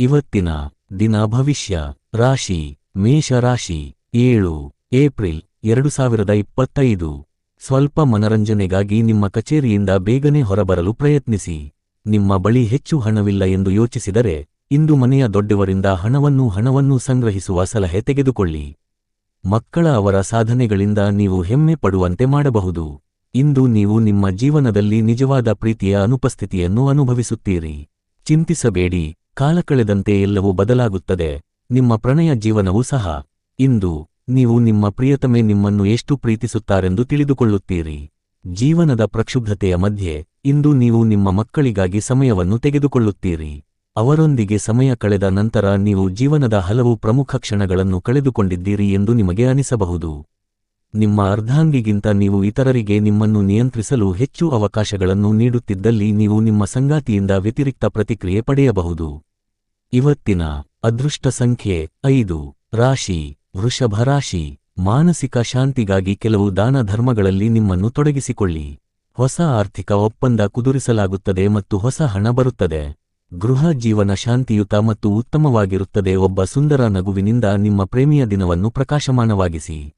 ಇವತ್ತಿನ ದಿನ ಭವಿಷ್ಯ ರಾಶಿ ಮೇಷ ರಾಶಿ ಏಳು, ಏಪ್ರಿಲ್ ಎರಡು ಸಾವಿರದ ಇಪ್ಪತ್ತೈದು. ಸ್ವಲ್ಪ ಮನರಂಜನೆಗಾಗಿ ನಿಮ್ಮ ಕಚೇರಿಯಿಂದ ಬೇಗನೆ ಹೊರಬರಲು ಪ್ರಯತ್ನಿಸಿ. ನಿಮ್ಮ ಬಳಿ ಹೆಚ್ಚು ಹಣವಿಲ್ಲ ಎಂದು ಯೋಚಿಸಿದರೆ, ಇಂದು ಮನೆಯ ದೊಡ್ಡವರಿಂದ ಹಣವನ್ನು ಹಣವನ್ನು ಸಂಗ್ರಹಿಸುವ ಸಲಹೆ ತೆಗೆದುಕೊಳ್ಳಿ. ಮಕ್ಕಳ ಅವರ ಸಾಧನೆಗಳಿಂದ ನೀವು ಹೆಮ್ಮೆ ಪಡುವಂತೆ ಮಾಡಬಹುದು. ಇಂದು ನೀವು ನಿಮ್ಮ ಜೀವನದಲ್ಲಿ ನಿಜವಾದ ಪ್ರೀತಿಯ ಅನುಪಸ್ಥಿತಿಯನ್ನು ಅನುಭವಿಸುತ್ತೀರಿ. ಚಿಂತಿಸಬೇಡಿ. ಕಾಲ ಕಳೆದಂತೆ ಎಲ್ಲವೂ ಬದಲಾಗುತ್ತದೆ. ನಿಮ್ಮ ಪ್ರಣಯ ಜೀವನವೂ ಸಹ. ಇಂದು ನೀವು ನಿಮ್ಮ ಪ್ರಿಯತಮೆ ನಿಮ್ಮನ್ನು ಎಷ್ಟು ಪ್ರೀತಿಸುತ್ತಾರೆಂದು ತಿಳಿದುಕೊಳ್ಳುತ್ತೀರಿ. ಜೀವನದ ಪ್ರಕ್ಷುಬ್ಧತೆಯ ಮಧ್ಯೆ ಇಂದು ನೀವು ನಿಮ್ಮ ಮಕ್ಕಳಿಗಾಗಿ ಸಮಯವನ್ನು ತೆಗೆದುಕೊಳ್ಳುತ್ತೀರಿ. ಅವರೊಂದಿಗೆ ಸಮಯ ಕಳೆದ ನಂತರ ನೀವು ಜೀವನದ ಹಲವು ಪ್ರಮುಖ ಕ್ಷಣಗಳನ್ನು ಕಳೆದುಕೊಂಡಿದ್ದೀರಿ ಎಂದು ನಿಮಗೆ ಅನಿಸಬಹುದು. ನಿಮ್ಮ ಅರ್ಧಾಂಗಿಗಿಂತ ನೀವು ಇತರರಿಗೆ ನಿಮ್ಮನ್ನು ನಿಯಂತ್ರಿಸಲು ಹೆಚ್ಚು ಅವಕಾಶಗಳನ್ನು ನೀಡುತ್ತಿದ್ದಲ್ಲಿ ನೀವು ನಿಮ್ಮ ಸಂಗಾತಿಯಿಂದ ವ್ಯತಿರಿಕ್ತ ಪ್ರತಿಕ್ರಿಯೆ ಪಡೆಯಬಹುದು. ಇವತ್ತಿನ ಅದೃಷ್ಟ ಸಂಖ್ಯೆ ಐದು. ರಾಶಿ. ವೃಷಭ ರಾಶಿ. ಮಾನಸಿಕ ಶಾಂತಿಗಾಗಿ ಕೆಲವು ದಾನ ಧರ್ಮಗಳಲ್ಲಿ ನಿಮ್ಮನ್ನು ತೊಡಗಿಸಿಕೊಳ್ಳಿ. ಹೊಸ ಆರ್ಥಿಕ ಒಪ್ಪಂದ ಕುದುರಿಸಲಾಗುತ್ತದೆ ಮತ್ತು ಹೊಸ ಹಣ ಬರುತ್ತದೆ. ಗೃಹ ಜೀವನ ಶಾಂತಿಯುತ ಮತ್ತು ಉತ್ತಮವಾಗಿರುತ್ತದೆ. ಒಬ್ಬ ಸುಂದರ ನಗುವಿನಿಂದ ನಿಮ್ಮ ಪ್ರೇಮಿಯ ದಿನವನ್ನು ಪ್ರಕಾಶಮಾನವಾಗಿಸಿ.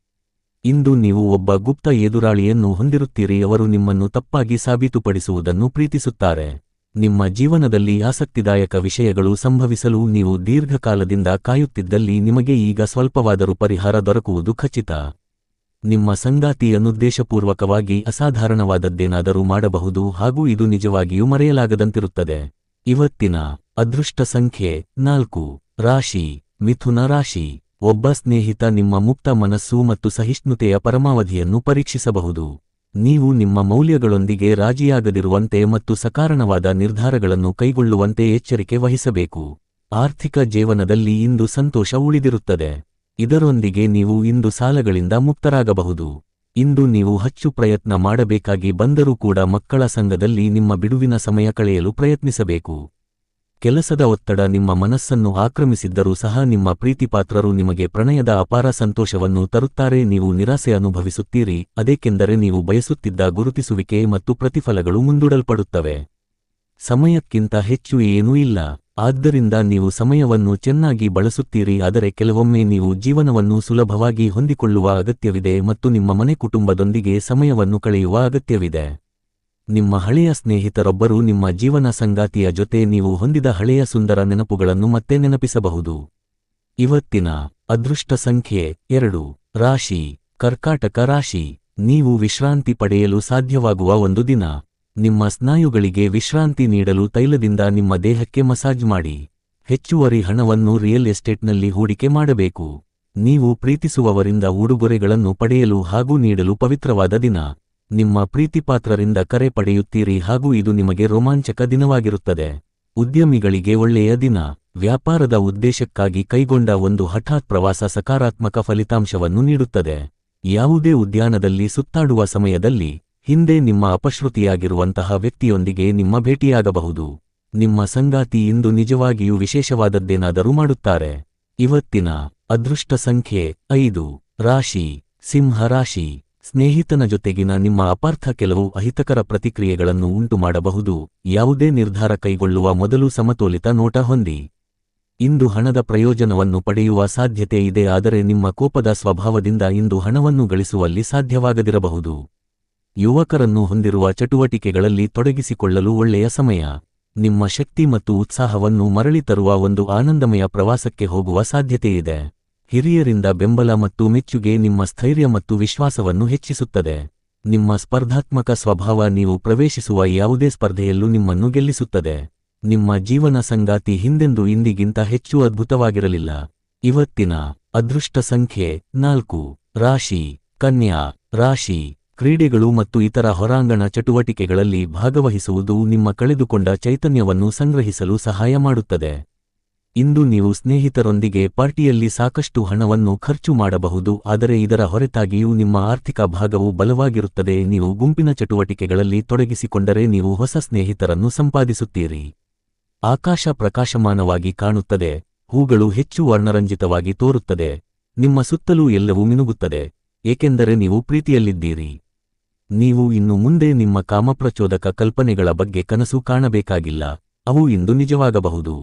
ಇಂದು ನೀವು ಒಬ್ಬ ಗುಪ್ತ ಎದುರಾಳಿಯನ್ನು ಹೊಂದಿರುತ್ತೀರಿ. ಅವರು ನಿಮ್ಮನ್ನು ತಪ್ಪಾಗಿ ಸಾಬೀತುಪಡಿಸುವುದನ್ನು ಪ್ರೀತಿಸುತ್ತಾರೆ. ನಿಮ್ಮ ಜೀವನದಲ್ಲಿ ಆಸಕ್ತಿದಾಯಕ ವಿಷಯಗಳು ಸಂಭವಿಸಲು ನೀವು ದೀರ್ಘಕಾಲದಿಂದ ಕಾಯುತ್ತಿದ್ದಲ್ಲಿ ನಿಮಗೆ ಈಗ ಸ್ವಲ್ಪವಾದರೂ ಪರಿಹಾರ ದೊರಕುವುದು ಖಚಿತ. ನಿಮ್ಮ ಸಂಗಾತಿಯನ್ನುದ್ದೇಶಪೂರ್ವಕವಾಗಿ ಅಸಾಧಾರಣವಾದದ್ದೇನಾದರೂ ಮಾಡಬಹುದು ಹಾಗೂ ಇದು ನಿಜವಾಗಿಯೂ ಮರೆಯಲಾಗದಂತಿರುತ್ತದೆ. ಇವತ್ತಿನ ಅದೃಷ್ಟ ಸಂಖ್ಯೆ ನಾಲ್ಕು. ರಾಶಿ. ಮಿಥುನ ರಾಶಿ. ಒಬ್ಬ ಸ್ನೇಹಿತ ನಿಮ್ಮ ಮುಕ್ತ ಮನಸ್ಸು ಮತ್ತು ಸಹಿಷ್ಣುತೆಯ ಪರಮಾವಧಿಯನ್ನು ಪರೀಕ್ಷಿಸಬಹುದು. ನೀವು ನಿಮ್ಮ ಮೌಲ್ಯಗಳೊಂದಿಗೆ ರಾಜಿಯಾಗದಿರುವಂತೆ ಮತ್ತು ಸಕಾರಣವಾದ ನಿರ್ಧಾರಗಳನ್ನು ಕೈಗೊಳ್ಳುವಂತೆ ಎಚ್ಚರಿಕೆ ವಹಿಸಬೇಕು. ಆರ್ಥಿಕ ಜೀವನದಲ್ಲಿ ಇಂದು ಸಂತೋಷ ಉಳಿದಿರುತ್ತದೆ. ಇದರೊಂದಿಗೆ ನೀವು ಇಂದು ಸಾಲಗಳಿಂದ ಮುಕ್ತರಾಗಬಹುದು. ಇಂದು ನೀವು ಹಚ್ಚು ಪ್ರಯತ್ನ ಮಾಡಬೇಕಾಗಿ ಬಂದರೂ ಕೂಡ ಮಕ್ಕಳ ಸಂಘದಲ್ಲಿ ನಿಮ್ಮ ಬಿಡುವಿನ ಸಮಯ ಕಳೆಯಲು ಪ್ರಯತ್ನಿಸಬೇಕು. ಕೆಲಸದ ಒತ್ತಡ ನಿಮ್ಮ ಮನಸ್ಸನ್ನು ಆಕ್ರಮಿಸಿದ್ದರೂ ಸಹ ನಿಮ್ಮ ಪ್ರೀತಿಪಾತ್ರರು ನಿಮಗೆ ಪ್ರಣಯದ ಅಪಾರ ಸಂತೋಷವನ್ನು ತರುತ್ತಾರೆ. ನೀವು ನಿರಾಸೆ ಅನುಭವಿಸುತ್ತೀರಿ, ಅದೇಕೆಂದರೆ ನೀವು ಬಯಸುತ್ತಿದ್ದ ಗುರುತಿಸುವಿಕೆ ಮತ್ತು ಪ್ರತಿಫಲಗಳು ಮುಂದೂಡಲ್ಪಡುತ್ತವೆ. ಸಮಯಕ್ಕಿಂತ ಹೆಚ್ಚು ಏನೂ ಇಲ್ಲ. ಆದ್ದರಿಂದ ನೀವು ಸಮಯವನ್ನು ಚೆನ್ನಾಗಿ ಬಳಸುತ್ತೀರಿ, ಆದರೆ ಕೆಲವೊಮ್ಮೆ ನೀವು ಜೀವನವನ್ನು ಸುಲಭವಾಗಿ ಹೊಂದಿಕೊಳ್ಳುವ ಅಗತ್ಯವಿದೆ ಮತ್ತು ನಿಮ್ಮ ಮನೆ ಕುಟುಂಬದೊಂದಿಗೆ ಸಮಯವನ್ನು ಕಳೆಯುವ ಅಗತ್ಯವಿದೆ. ನಿಮ್ಮ ಹಳೆಯ ಸ್ನೇಹಿತರೊಬ್ಬರು ನಿಮ್ಮ ಜೀವನ ಸಂಗಾತಿಯ ಜೊತೆ ನೀವು ಹೊಂದಿದ ಹಳೆಯ ಸುಂದರ ನೆನಪುಗಳನ್ನು ಮತ್ತೆ ನೆನಪಿಸಬಹುದು. ಇವತ್ತಿನ ಅದೃಷ್ಟ ಸಂಖ್ಯೆ ಎರಡು. ರಾಶಿ. ಕರ್ಕಾಟಕ ರಾಶಿ. ನೀವು ವಿಶ್ರಾಂತಿ ಪಡೆಯಲು ಸಾಧ್ಯವಾಗುವ ಒಂದು ದಿನ. ನಿಮ್ಮ ಸ್ನಾಯುಗಳಿಗೆ ವಿಶ್ರಾಂತಿ ನೀಡಲು ತೈಲದಿಂದ ನಿಮ್ಮ ದೇಹಕ್ಕೆ ಮಸಾಜ್ ಮಾಡಿ. ಹೆಚ್ಚುವರಿ ಹಣವನ್ನು ರಿಯಲ್ ಎಸ್ಟೇಟ್ನಲ್ಲಿ ಹೂಡಿಕೆ ಮಾಡಬೇಕು. ನೀವು ಪ್ರೀತಿಸುವವರಿಂದ ಉಡುಗೊರೆಗಳನ್ನು ಪಡೆಯಲು ಹಾಗೂ ನೀಡಲು ಪವಿತ್ರವಾದ ದಿನ. ನಿಮ್ಮ ಪ್ರೀತಿಪಾತ್ರರಿಂದ ಕರೆ ಪಡೆಯುತ್ತೀರಿ ಹಾಗೂ ಇದು ನಿಮಗೆ ರೋಮಾಂಚಕ ದಿನವಾಗಿರುತ್ತದೆ. ಉದ್ಯಮಿಗಳಿಗೆ ಒಳ್ಳೆಯ ದಿನ. ವ್ಯಾಪಾರದ ಉದ್ದೇಶಕ್ಕಾಗಿ ಕೈಗೊಂಡ ಒಂದು ಹಠಾತ್ ಪ್ರವಾಸ ಸಕಾರಾತ್ಮಕ ಫಲಿತಾಂಶವನ್ನು ನೀಡುತ್ತದೆ. ಯಾವುದೇ ಉದ್ಯಾನದಲ್ಲಿ ಸುತ್ತಾಡುವ ಸಮಯದಲ್ಲಿ, ಹಿಂದೆ ನಿಮ್ಮ ಅಪಶ್ರುತಿಯಾಗಿರುವಂತಹ ವ್ಯಕ್ತಿಯೊಂದಿಗೆ ನಿಮ್ಮ ಭೇಟಿಯಾಗಬಹುದು. ನಿಮ್ಮ ಸಂಗಾತಿ ಇಂದು ನಿಜವಾಗಿಯೂ ವಿಶೇಷವಾದದ್ದೇನಾದರೂ ಮಾಡುತ್ತಾರೆ. ಇವತ್ತಿನ ಅದೃಷ್ಟ ಸಂಖ್ಯೆ ಐದು. ರಾಶಿ. ಸಿಂಹ ರಾಶಿ. ಸ್ನೇಹಿತನ ಜೊತೆಗಿನ ನಿಮ್ಮ ಅಪಾರ್ಥ ಕೆಲವು ಅಹಿತಕರ ಪ್ರತಿಕ್ರಿಯೆಗಳನ್ನು ಉಂಟುಮಾಡಬಹುದು. ಯಾವುದೇ ನಿರ್ಧಾರ ಕೈಗೊಳ್ಳುವ ಮೊದಲು ಸಮತೋಲಿತ ನೋಟ ಹೊಂದಿ. ಇಂದು ಹಣದ ಪ್ರಯೋಜನವನ್ನು ಪಡೆಯುವ ಸಾಧ್ಯತೆ ಇದೆ ಆದರೆ ನಿಮ್ಮ ಕೋಪದ ಸ್ವಭಾವದಿಂದ ಇಂದು ಹಣವನ್ನು ಗಳಿಸುವಲ್ಲಿ ಸಾಧ್ಯವಾಗದಿರಬಹುದು. ಯುವಕರನ್ನು ಹೊಂದಿರುವ ಚಟುವಟಿಕೆಗಳಲ್ಲಿ ತೊಡಗಿಸಿಕೊಳ್ಳಲು ಒಳ್ಳೆಯ ಸಮಯ. ನಿಮ್ಮ ಶಕ್ತಿ ಮತ್ತು ಉತ್ಸಾಹವನ್ನು ಮರಳಿ ತರುವ ಒಂದು ಆನಂದಮಯ ಪ್ರವಾಸಕ್ಕೆ ಹೋಗುವ ಸಾಧ್ಯತೆಯಿದೆ. ಹಿರಿಯರಿಂದ ಬೆಂಬಲ ಮತ್ತು ಮೆಚ್ಚುಗೆ ನಿಮ್ಮ ಸ್ಥೈರ್ಯ ಮತ್ತು ವಿಶ್ವಾಸವನ್ನು ಹೆಚ್ಚಿಸುತ್ತದೆ. ನಿಮ್ಮ ಸ್ಪರ್ಧಾತ್ಮಕ ಸ್ವಭಾವ ನೀವು ಪ್ರವೇಶಿಸುವ ಯಾವುದೇ ಸ್ಪರ್ಧೆಯಲ್ಲೂ ನಿಮ್ಮನ್ನು ಗೆಲ್ಲಿಸುತ್ತದೆ. ನಿಮ್ಮ ಜೀವನ ಸಂಗಾತಿ ಹಿಂದೆಂದು ಇಂದಿಗಿಂತ ಹೆಚ್ಚು ಅದ್ಭುತವಾಗಿರಲಿಲ್ಲ. ಇವತ್ತಿನ ಅದೃಷ್ಟ ಸಂಖ್ಯೆ ನಾಲ್ಕು. ರಾಶಿ, ಕನ್ಯಾ, ರಾಶಿ, ಕ್ರೀಡೆಗಳು ಮತ್ತು ಇತರ ಹೊರಾಂಗಣ ಚಟುವಟಿಕೆಗಳಲ್ಲಿ ಭಾಗವಹಿಸುವುದು ನಿಮ್ಮ ಕಳೆದುಕೊಂಡ ಚೈತನ್ಯವನ್ನು ಸಂಗ್ರಹಿಸಲು ಸಹಾಯ ಮಾಡುತ್ತದೆ. ಇಂದು ನೀವು ಸ್ನೇಹಿತರೊಂದಿಗೆ ಪಾರ್ಟಿಯಲ್ಲಿ ಸಾಕಷ್ಟು ಹಣವನ್ನು ಖರ್ಚು ಮಾಡಬಹುದು, ಆದರೆ ಇದರ ಹೊರತಾಗಿಯೂ ನಿಮ್ಮ ಆರ್ಥಿಕ ಭಾಗವು ಬಲವಾಗಿರುತ್ತದೆ. ನೀವು ಗುಂಪಿನ ಚಟುವಟಿಕೆಗಳಲ್ಲಿ ತೊಡಗಿಸಿಕೊಂಡರೆ ನೀವು ಹೊಸ ಸ್ನೇಹಿತರನ್ನು ಸಂಪಾದಿಸುತ್ತೀರಿ. ಆಕಾಶ ಪ್ರಕಾಶಮಾನವಾಗಿ ಕಾಣುತ್ತದೆ, ಹೂಗಳು ಹೆಚ್ಚು ವರ್ಣರಂಜಿತವಾಗಿ ತೋರುತ್ತದೆ, ನಿಮ್ಮ ಸುತ್ತಲೂ ಎಲ್ಲವೂ ಮಿನುಗುತ್ತದೆ, ಏಕೆಂದರೆ ನೀವು ಪ್ರೀತಿಯಲ್ಲಿದ್ದೀರಿ. ನೀವು ಇನ್ನು ಮುಂದೆ ನಿಮ್ಮ ಕಾಮಪ್ರಚೋದಕ ಕಲ್ಪನೆಗಳ ಬಗ್ಗೆ ಕನಸು ಕಾಣಬೇಕಾಗಿಲ್ಲ, ಅವು ಇಂದು ನಿಜವಾಗಬಹುದು.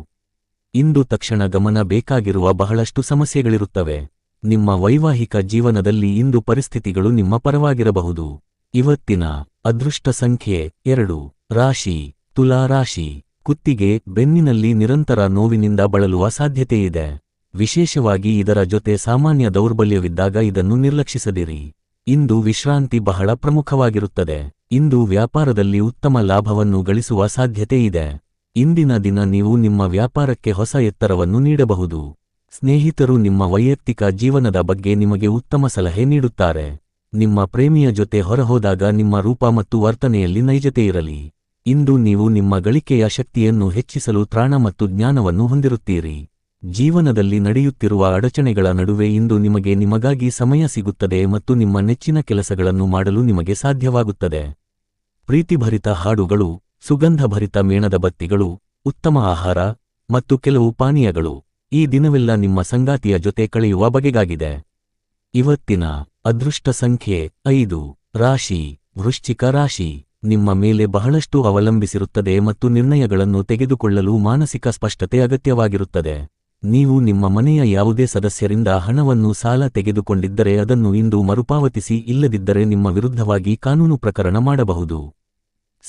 ಇಂದು ತಕ್ಷಣ ಗಮನ ಬೇಕಾಗಿರುವ ಬಹಳಷ್ಟು ಸಮಸ್ಯೆಗಳಿರುತ್ತವೆ. ನಿಮ್ಮ ವೈವಾಹಿಕ ಜೀವನದಲ್ಲಿ ಇಂದು ಪರಿಸ್ಥಿತಿಗಳು ನಿಮ್ಮ ಪರವಾಗಿರಬಹುದು. ಇವತ್ತಿನ ಅದೃಷ್ಟ ಸಂಖ್ಯೆ ಎರಡು. ರಾಶಿ. ತುಲಾ ರಾಶಿ. ಕುತ್ತಿಗೆ, ಬೆನ್ನಿನಲ್ಲಿ ನಿರಂತರ ನೋವಿನಿಂದ ಬಳಲುವ ಸಾಧ್ಯತೆಯಿದೆ. ವಿಶೇಷವಾಗಿ ಇದರ ಜೊತೆ ಸಾಮಾನ್ಯ ದೌರ್ಬಲ್ಯವಿದ್ದಾಗ ಇದನ್ನು ನಿರ್ಲಕ್ಷಿಸದಿರಿ. ಇಂದು ವಿಶ್ರಾಂತಿ ಬಹಳ ಪ್ರಮುಖವಾಗಿರುತ್ತದೆ. ಇಂದು ವ್ಯಾಪಾರದಲ್ಲಿ ಉತ್ತಮ ಲಾಭವನ್ನು ಗಳಿಸುವ ಸಾಧ್ಯತೆಯಿದೆ. ಇಂದಿನ ದಿನ ನೀವು ನಿಮ್ಮ ವ್ಯಾಪಾರಕ್ಕೆ ಹೊಸ ಎತ್ತರವನ್ನು ನೀಡಬಹುದು. ಸ್ನೇಹಿತರು ನಿಮ್ಮ ವೈಯಕ್ತಿಕ ಜೀವನದ ಬಗ್ಗೆ ನಿಮಗೆ ಉತ್ತಮ ಸಲಹೆ ನೀಡುತ್ತಾರೆ. ನಿಮ್ಮ ಪ್ರೇಮಿಯ ಜೊತೆ ಹೊರಹೋದಾಗ ನಿಮ್ಮ ರೂಪ ಮತ್ತು ವರ್ತನೆಯಲ್ಲಿ ನೈಜತೆ ಇರಲಿ. ಇಂದು ನೀವು ನಿಮ್ಮ ಗಳಿಕೆಯ ಶಕ್ತಿಯನ್ನು ಹೆಚ್ಚಿಸಲು ತ್ರಾಣ ಮತ್ತು ಜ್ಞಾನವನ್ನು ಹೊಂದಿರುತ್ತೀರಿ. ಜೀವನದಲ್ಲಿ ನಡೆಯುತ್ತಿರುವ ಅಡಚಣೆಗಳ ನಡುವೆ ಇಂದು ನಿಮಗೆ ನಿಮಗಾಗಿ ಸಮಯ ಸಿಗುತ್ತದೆ ಮತ್ತು ನಿಮ್ಮ ನೆಚ್ಚಿನ ಕೆಲಸಗಳನ್ನು ಮಾಡಲು ನಿಮಗೆ ಸಾಧ್ಯವಾಗುತ್ತದೆ. ಪ್ರೀತಿಭರಿತ ಹಾಡುಗಳು ಸುಗಂಧಭರಿತ ಮೇಣದ ಬತ್ತಿಗಳು, ಉತ್ತಮ ಆಹಾರ ಮತ್ತು ಕೆಲವು ಪಾನೀಯಗಳು ಈ ದಿನವೆಲ್ಲ ನಿಮ್ಮ ಸಂಗಾತಿಯ ಜೊತೆ ಕಳೆಯುವ ಬಗೆಗಾಗಿದೆ. ಇವತ್ತಿನ ಅದೃಷ್ಟ ಸಂಖ್ಯೆ ಐದು, ರಾಶಿ, ವೃಶ್ಚಿಕ ರಾಶಿ, ನಿಮ್ಮ ಮೇಲೆ ಬಹಳಷ್ಟು ಅವಲಂಬಿಸಿರುತ್ತದೆ ಮತ್ತು ನಿರ್ಣಯಗಳನ್ನು ತೆಗೆದುಕೊಳ್ಳಲು ಮಾನಸಿಕ ಸ್ಪಷ್ಟತೆ ಅಗತ್ಯವಾಗಿರುತ್ತದೆ. ನೀವು ನಿಮ್ಮ ಮನೆಯ ಯಾವುದೇ ಸದಸ್ಯರಿಂದ ಹಣವನ್ನು ಸಾಲ ತೆಗೆದುಕೊಂಡಿದ್ದರೆ ಅದನ್ನು ಇಂದು ಮರುಪಾವತಿಸಿ ಇಲ್ಲದಿದ್ದರೆ ನಿಮ್ಮ ವಿರುದ್ಧವಾಗಿ ಕಾನೂನು ಪ್ರಕರಣ ಮಾಡಬಹುದು.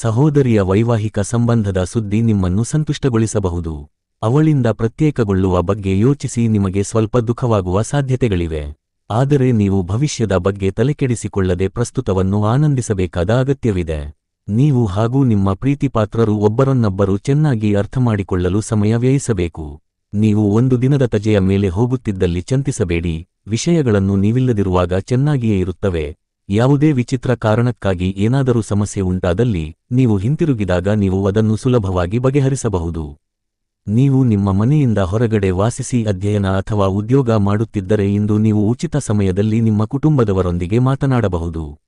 ಸಹೋದರಿಯ ವೈವಾಹಿಕ ಸಂಬಂಧದ ಸುದ್ದಿ ನಿಮ್ಮನ್ನು ಸಂತುಷ್ಟಗೊಳಿಸಬಹುದು. ಅವಳಿಂದ ಪ್ರತ್ಯೇಕಗೊಳ್ಳುವ ಬಗ್ಗೆ ಯೋಚಿಸಿ ನಿಮಗೆ ಸ್ವಲ್ಪ ದುಃಖವಾಗುವ ಸಾಧ್ಯತೆಗಳಿವೆ. ಆದರೆ ನೀವು ಭವಿಷ್ಯದ ಬಗ್ಗೆ ತಲೆಕೆಡಿಸಿಕೊಳ್ಳದೆ ಪ್ರಸ್ತುತವನ್ನು ಆನಂದಿಸಬೇಕಾದ ಅಗತ್ಯವಿದೆ. ನೀವು ಹಾಗೂ ನಿಮ್ಮ ಪ್ರೀತಿಪಾತ್ರರು ಒಬ್ಬರನ್ನೊಬ್ಬರು ಚೆನ್ನಾಗಿ ಅರ್ಥಮಾಡಿಕೊಳ್ಳಲು ಸಮಯ ವ್ಯಯಿಸಬೇಕು. ನೀವು ಒಂದು ದಿನದ ತಜೆಯ ಮೇಲೆ ಹೋಗುತ್ತಿದ್ದಲ್ಲಿ ಚಂತಿಸಬೇಡಿ. ವಿಷಯಗಳನ್ನು ನೀವಿಲ್ಲದಿರುವಾಗ ಚೆನ್ನಾಗಿಯೇ ಇರುತ್ತವೆ. ಯಾವುದೇ ವಿಚಿತ್ರ ಕಾರಣಕ್ಕಾಗಿ ಏನಾದರೂ ಸಮಸ್ಯೆ ಉಂಟಾದಲ್ಲಿ ನೀವು ಹಿಂತಿರುಗಿದಾಗ ನೀವು ಅದನ್ನು ಸುಲಭವಾಗಿ ಬಗೆಹರಿಸಬಹುದು. ನೀವು ನಿಮ್ಮ ಮನೆಯಿಂದ ಹೊರಗಡೆ ವಾಸಿಸಿ ಅಧ್ಯಯನ ಅಥವಾ ಉದ್ಯೋಗ ಮಾಡುತ್ತಿದ್ದರೆ ಇಂದು ನೀವು ಉಚಿತ ಸಮಯದಲ್ಲಿ ನಿಮ್ಮ ಕುಟುಂಬದವರೊಂದಿಗೆ ಮಾತನಾಡಬಹುದು.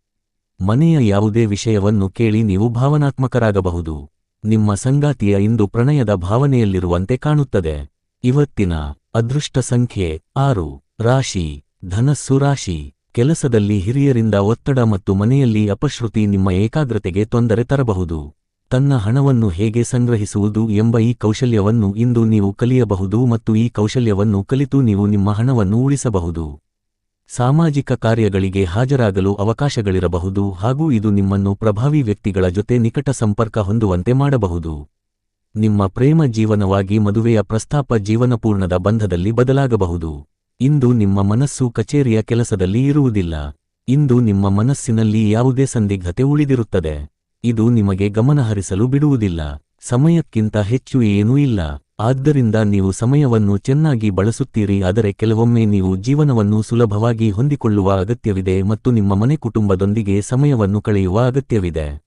ಮನೆಯ ಯಾವುದೇ ವಿಷಯವನ್ನು ಕೇಳಿ ನೀವು ಭಾವನಾತ್ಮಕರಾಗಬಹುದು. ನಿಮ್ಮ ಸಂಗಾತಿಯ ಇಂದು ಪ್ರಣಯದ ಭಾವನೆಯಲ್ಲಿರುವಂತೆ ಕಾಣುತ್ತದೆ. ಇವತ್ತಿನ ಅದೃಷ್ಟ ಸಂಖ್ಯೆ ಆರು, ರಾಶಿ, ಧನಸ್ಸು ರಾಶಿ. ಕೆಲಸದಲ್ಲಿ ಹಿರಿಯರಿಂದ ಒತ್ತಡ ಮತ್ತು ಮನೆಯಲ್ಲಿ ಅಪಶ್ರುತಿ ನಿಮ್ಮ ಏಕಾಗ್ರತೆಗೆ ತೊಂದರೆ ತರಬಹುದು. ತನ್ನ ಹಣವನ್ನು ಹೇಗೆ ಸಂಗ್ರಹಿಸುವುದು ಎಂಬ ಈ ಕೌಶಲ್ಯವನ್ನು ಇಂದು ನೀವು ಕಲಿಯಬಹುದು ಮತ್ತು ಈ ಕೌಶಲ್ಯವನ್ನು ಕಲಿತು ನೀವು ನಿಮ್ಮ ಹಣವನ್ನು ಉಳಿಸಬಹುದು. ಸಾಮಾಜಿಕ ಕಾರ್ಯಗಳಿಗೆ ಹಾಜರಾಗಲು ಅವಕಾಶಗಳಿರಬಹುದು ಹಾಗೂ ಇದು ನಿಮ್ಮನ್ನು ಪ್ರಭಾವಿ ವ್ಯಕ್ತಿಗಳ ಜೊತೆ ನಿಕಟ ಸಂಪರ್ಕ ಹೊಂದುವಂತೆ ಮಾಡಬಹುದು. ನಿಮ್ಮ ಪ್ರೇಮ ಜೀವನವಾಗಿ ಮದುವೆಯ ಪ್ರಸ್ತಾಪ ಜೀವನಪೂರ್ಣದ ಬಂಧದಲ್ಲಿ ಬದಲಾಗಬಹುದು. ಇಂದು ನಿಮ್ಮ ಮನಸ್ಸು ಕಚೇರಿಯ ಕೆಲಸದಲ್ಲಿ ಇರುವುದಿಲ್ಲ. ಇಂದು ನಿಮ್ಮ ಮನಸ್ಸಿನಲ್ಲಿ ಯಾವುದೇ ಸಂದಿಗ್ಧತೆ ಉಳಿದಿರುತ್ತದೆ. ಇದು ನಿಮಗೆ ಗಮನಹರಿಸಲು ಬಿಡುವುದಿಲ್ಲ. ಸಮಯಕ್ಕಿಂತ ಹೆಚ್ಚು ಏನೂ ಇಲ್ಲ. ಆದ್ದರಿಂದ ನೀವು ಸಮಯವನ್ನು ಚೆನ್ನಾಗಿ ಬಳಸುತ್ತೀರಿ, ಆದರೆ ಕೆಲವೊಮ್ಮೆ ನೀವು ಜೀವನವನ್ನು ಸುಲಭವಾಗಿ ಹೊಂದಿಕೊಳ್ಳುವ ಅಗತ್ಯವಿದೆ ಮತ್ತು ನಿಮ್ಮ ಮನೆ ಕುಟುಂಬದೊಂದಿಗೆ ಸಮಯವನ್ನು ಕಳೆಯುವ ಅಗತ್ಯವಿದೆ.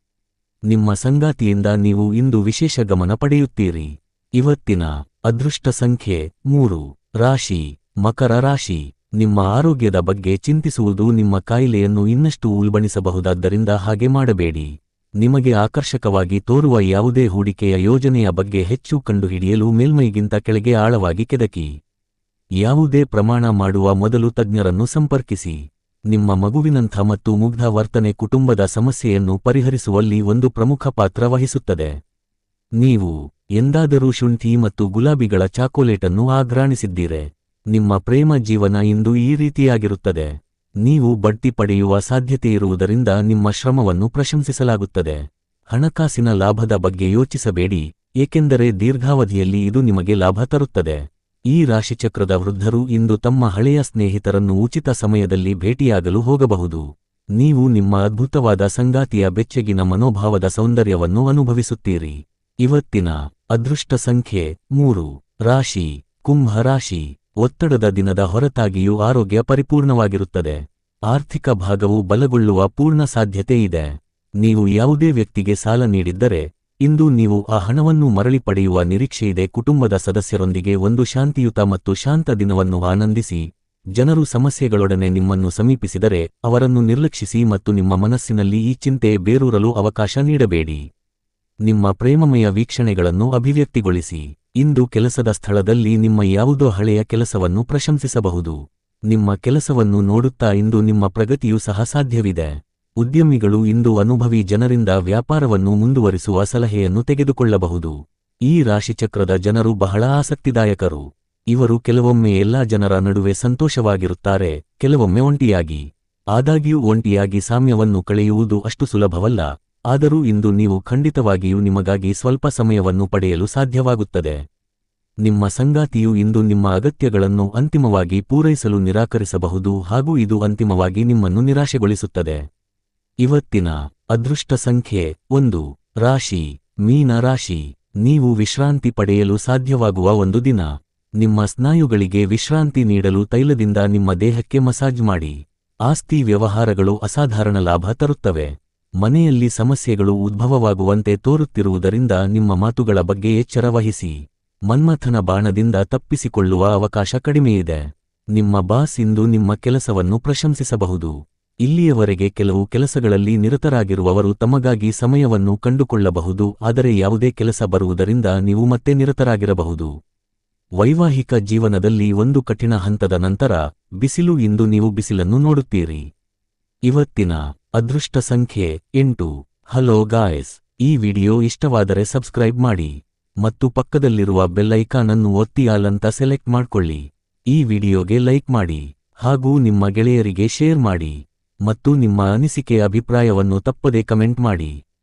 ನಿಮ್ಮ ಸಂಗಾತಿಯಿಂದ ನೀವು ಇಂದು ವಿಶೇಷ ಗಮನ ಪಡೆಯುತ್ತೀರಿ. ಇವತ್ತಿನ ಅದೃಷ್ಟ ಸಂಖ್ಯೆ ಮೂರು. ರಾಶಿ. ಮಕರ ರಾಶಿ. ನಿಮ್ಮ ಆರೋಗ್ಯದ ಬಗ್ಗೆ ಚಿಂತಿಸುವುದು ನಿಮ್ಮ ಕಾಯಿಲೆಯನ್ನು ಇನ್ನಷ್ಟು ಉಲ್ಬಣಿಸಬಹುದಾದ್ದರಿಂದ ಹಾಗೆ ಮಾಡಬೇಡಿ. ನಿಮಗೆ ಆಕರ್ಷಕವಾಗಿ ತೋರುವ ಯಾವುದೇ ಹೂಡಿಕೆಯ ಯೋಜನೆಯ ಬಗ್ಗೆ ಹೆಚ್ಚು ಕಂಡುಹಿಡಿಯಲು ಮೇಲ್ಮೈಗಿಂತ ಕೆಳಗೆ ಆಳವಾಗಿ ಕೆದಕಿ. ಯಾವುದೇ ಪ್ರಮಾಣ ಮಾಡುವ ಮೊದಲು ತಜ್ಞರನ್ನು ಸಂಪರ್ಕಿಸಿ. ನಿಮ್ಮ ಮಗುವಿನಂಥ ಮತ್ತು ಮುಗ್ಧ ವರ್ತನೆ ಕುಟುಂಬದ ಸಮಸ್ಯೆಯನ್ನು ಪರಿಹರಿಸುವಲ್ಲಿ ಒಂದು ಪ್ರಮುಖ ಪಾತ್ರ ವಹಿಸುತ್ತದೆ. ನೀವು ಎಂದಾದರೂ ಶುಂಠಿ ಮತ್ತು ಗುಲಾಬಿಗಳ ಚಾಕೋಲೇಟನ್ನು ಆಘ್ರಾಣಿಸಿದ್ದೀರೆ. ನಿಮ್ಮ ಪ್ರೇಮ ಜೀವನ ಇಂದು ಈ ರೀತಿಯಾಗಿರುತ್ತದೆ. ನೀವು ಬಡ್ತಿ ಪಡೆಯುವ ಸಾಧ್ಯತೆಯಿರುವುದರಿಂದ ನಿಮ್ಮ ಶ್ರಮವನ್ನು ಪ್ರಶಂಸಿಸಲಾಗುತ್ತದೆ. ಹಣಕಾಸಿನ ಲಾಭದ ಬಗ್ಗೆ ಯೋಚಿಸಬೇಡಿ, ಏಕೆಂದರೆ ದೀರ್ಘಾವಧಿಯಲ್ಲಿ ಇದು ನಿಮಗೆ ಲಾಭ ತರುತ್ತದೆ. ಈ ರಾಶಿಚಕ್ರದ ವೃದ್ಧರು ಇಂದು ತಮ್ಮ ಹಳೆಯ ಸ್ನೇಹಿತರನ್ನು ಉಚಿತ ಸಮಯದಲ್ಲಿ ಭೇಟಿಯಾಗಲು ಹೋಗಬಹುದು. ನೀವು ನಿಮ್ಮ ಅದ್ಭುತವಾದ ಸಂಗಾತಿಯ ಬೆಚ್ಚಗಿನ ಮನೋಭಾವದ ಸೌಂದರ್ಯವನ್ನು ಅನುಭವಿಸುತ್ತೀರಿ. ಇವತ್ತಿನ ಅದೃಷ್ಟ ಸಂಖ್ಯೆ ಮೂರು, ರಾಶಿ, ಕುಂಭ ರಾಶಿ. ಒತ್ತಡದ ದಿನದ ಹೊರತಾಗಿಯೂ ಆರೋಗ್ಯ ಪರಿಪೂರ್ಣವಾಗಿರುತ್ತದೆ. ಆರ್ಥಿಕ ಭಾಗವು ಬಲಗೊಳ್ಳುವ ಪೂರ್ಣ ಸಾಧ್ಯತೆ ಇದೆ. ನೀವು ಯಾವುದೇ ವ್ಯಕ್ತಿಗೆ ಸಾಲ ನೀಡಿದ್ದರೆ, ಇಂದು ನೀವು ಆ ಹಣವನ್ನು ಮರಳಿ ಪಡೆಯುವ ನಿರೀಕ್ಷೆಯಿದೆ ಕುಟುಂಬದ ಸದಸ್ಯರೊಂದಿಗೆ ಒಂದು ಶಾಂತಿಯುತ ಮತ್ತು ಶಾಂತ ದಿನವನ್ನು ಆನಂದಿಸಿ. ಜನರು ಸಮಸ್ಯೆಗಳೊಡನೆ ನಿಮ್ಮನ್ನು ಸಮೀಪಿಸಿದರೆ, ಅವರನ್ನು ನಿರ್ಲಕ್ಷಿಸಿ ಮತ್ತು ನಿಮ್ಮ ಮನಸ್ಸಿನಲ್ಲಿ ಈ ಚಿಂತೆ ಬೇರೂರಲು ಅವಕಾಶ ನೀಡಬೇಡಿ. ನಿಮ್ಮ ಪ್ರೇಮಮಯ ವೀಕ್ಷಣೆಗಳನ್ನು ಅಭಿವ್ಯಕ್ತಿಗೊಳಿಸಿ. ಇಂದು ಕೆಲಸದ ಸ್ಥಳದಲ್ಲಿ ನಿಮ್ಮ ಯಾವುದೋ ಹಳೆಯ ಕೆಲಸವನ್ನು ಪ್ರಶಂಸಿಸಬಹುದು. ನಿಮ್ಮ ಕೆಲಸವನ್ನು ನೋಡುತ್ತಾ ಇಂದು ನಿಮ್ಮ ಪ್ರಗತಿಯೂ ಸಹ ಸಾಧ್ಯವಿದೆ. ಉದ್ಯಮಿಗಳು ಇಂದು ಅನುಭವಿ ಜನರಿಂದ ವ್ಯಾಪಾರವನ್ನು ಮುಂದುವರಿಸುವ ಸಲಹೆಯನ್ನು ತೆಗೆದುಕೊಳ್ಳಬಹುದು. ಈ ರಾಶಿಚಕ್ರದ ಜನರು ಬಹಳ ಆಸಕ್ತಿದಾಯಕರು. ಇವರು ಕೆಲವೊಮ್ಮೆ ಎಲ್ಲಾ ಜನರ ನಡುವೆ ಸಂತೋಷವಾಗಿರುತ್ತಾರೆ, ಕೆಲವೊಮ್ಮೆ ಒಂಟಿಯಾಗಿ. ಆದಾಗ್ಯೂ ಒಂಟಿಯಾಗಿ ಸಾಮ್ಯವನ್ನು ಕಳೆಯುವುದು ಅಷ್ಟು ಸುಲಭವಲ್ಲ. ಆದರೂ ಇಂದು ನೀವು ಖಂಡಿತವಾಗಿಯೂ ನಿಮಗಾಗಿ ಸ್ವಲ್ಪ ಸಮಯವನ್ನು ಪಡೆಯಲು ಸಾಧ್ಯವಾಗುತ್ತದೆ. ನಿಮ್ಮ ಸಂಗಾತಿಯು ಇಂದು ನಿಮ್ಮ ಅಗತ್ಯಗಳನ್ನು ಅಂತಿಮವಾಗಿ ಪೂರೈಸಲು ನಿರಾಕರಿಸಬಹುದು ಹಾಗೂ ಇದು ಅಂತಿಮವಾಗಿ ನಿಮ್ಮನ್ನು ನಿರಾಶೆಗೊಳಿಸುತ್ತದೆ. ಇವತ್ತಿನ ಅದೃಷ್ಟ ಸಂಖ್ಯೆ ಒಂದು, ರಾಶಿ, ಮೀನ ರಾಶಿ, ನೀವು ವಿಶ್ರಾಂತಿ ಪಡೆಯಲು ಸಾಧ್ಯವಾಗುವ ಒಂದು ದಿನ. ನಿಮ್ಮ ಸ್ನಾಯುಗಳಿಗೆ ವಿಶ್ರಾಂತಿ ನೀಡಲು ತೈಲದಿಂದ ನಿಮ್ಮ ದೇಹಕ್ಕೆ ಮಸಾಜ್ ಮಾಡಿ. ಆಸ್ತಿ ವ್ಯವಹಾರಗಳು ಅಸಾಧಾರಣ ಲಾಭ ತರುತ್ತವೆ. ಮನೆಯಲ್ಲಿ ಸಮಸ್ಯೆಗಳು ಉದ್ಭವವಾಗುವಂತೆ ತೋರುತ್ತಿರುವುದರಿಂದ ನಿಮ್ಮ ಮಾತುಗಳ ಬಗ್ಗೆ ಎಚ್ಚರ ವಹಿಸಿ ಮನ್ಮಥನ ಬಾಣದಿಂದ ತಪ್ಪಿಸಿಕೊಳ್ಳುವ ಅವಕಾಶ ಕಡಿಮೆಯಿದೆ. ನಿಮ್ಮ ಬಾಸ್ ಇಂದು ನಿಮ್ಮ ಕೆಲಸವನ್ನು ಪ್ರಶಂಸಿಸಬಹುದು. ಇಲ್ಲಿಯವರೆಗೆ ಕೆಲವು ಕೆಲಸಗಳಲ್ಲಿ ನಿರತರಾಗಿರುವವರು ತಮಗಾಗಿ ಸಮಯವನ್ನು ಕಂಡುಕೊಳ್ಳಬಹುದು, ಆದರೆ ಯಾವುದೇ ಕೆಲಸ ಬರುವುದರಿಂದ ನೀವು ಮತ್ತೆ ನಿರತರಾಗಿರಬಹುದು. ವೈವಾಹಿಕ ಜೀವನದಲ್ಲಿ ಒಂದು ಕಠಿಣ ಹಂತದ ನಂತರ, ಬಿಸಿಲು ಇಂದು ನೀವು ಬಿಸಿಲನ್ನು ನೋಡುತ್ತೀರಿ. ಇವತ್ತಿನ ಅದೃಷ್ಟ ಸಂಖ್ಯೆ ಎಂಟು. ಹಲೋ ಗಾಯ್ಸ್, ಈ ವಿಡಿಯೋ ಇಷ್ಟವಾದರೆ ಸಬ್ಸ್ಕ್ರೈಬ್ ಮಾಡಿ ಮತ್ತು ಪಕ್ಕದಲ್ಲಿರುವ ಬೆಲ್ ಐಕಾನ್ ಅನ್ನು ಒತ್ತಿ ಆಲ್ ಅಂತ ಸೆಲೆಕ್ಟ್ ಮಾಡ್ಕೊಳ್ಳಿ. ಈ ವಿಡಿಯೋಗೆ ಲೈಕ್ ಮಾಡಿ ಹಾಗೂ ನಿಮ್ಮ ಗೆಳೆಯರಿಗೆ ಶೇರ್ ಮಾಡಿ ಮತ್ತು ನಿಮ್ಮ ಅನಿಸಿಕೆ ಅಭಿಪ್ರಾಯವನ್ನು ತಪ್ಪದೆ ಕಮೆಂಟ್ ಮಾಡಿ.